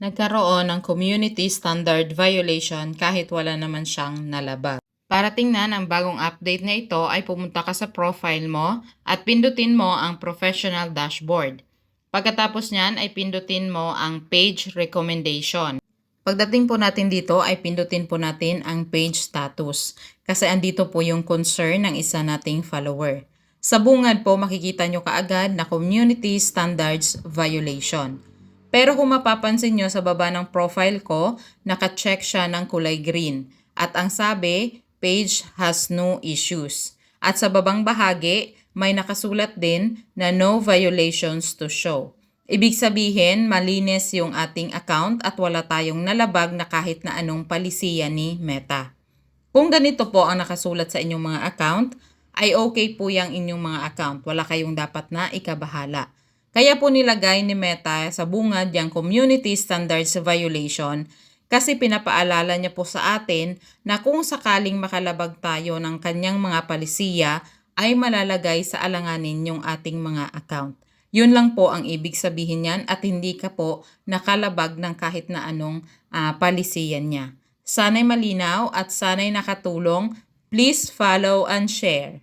nagkaroon ng community standard violation kahit wala naman siyang nalabag. Para tingnan ang bagong update na ito ay pumunta ka sa profile mo at pindutin mo ang professional dashboard. Pagkatapos niyan ay pindutin mo ang page recommendation. Pagdating po natin dito ay pindutin po natin ang page status kasi andito po yung concern ng isa nating follower. Sa bungad po makikita nyo kaagad na community standards violation. Pero kung mapapansin nyo sa baba ng profile ko, naka-check siya ng kulay green. At ang sabi, page has no issues. At sa babang bahagi, may nakasulat din na no violations to show. Ibig sabihin, malinis yung ating account at wala tayong nalabag na kahit na anong palisiya ni Meta. Kung ganito po ang nakasulat sa inyong mga account, ay okay po yung inyong mga account. Wala kayong dapat na ikabahala. Kaya po nilagay ni Meta sa bungad yung community standards violation kasi pinapaalala niya po sa atin na kung sakaling makalabag tayo ng kanyang mga palisiya ay malalagay sa alanganin yung ating mga account. Yun lang po ang ibig sabihin niyan at hindi ka po nakalabag ng kahit na anong ah, palisiyan niya. Sana'y malinaw at sana'y nakatulong. Please follow and share.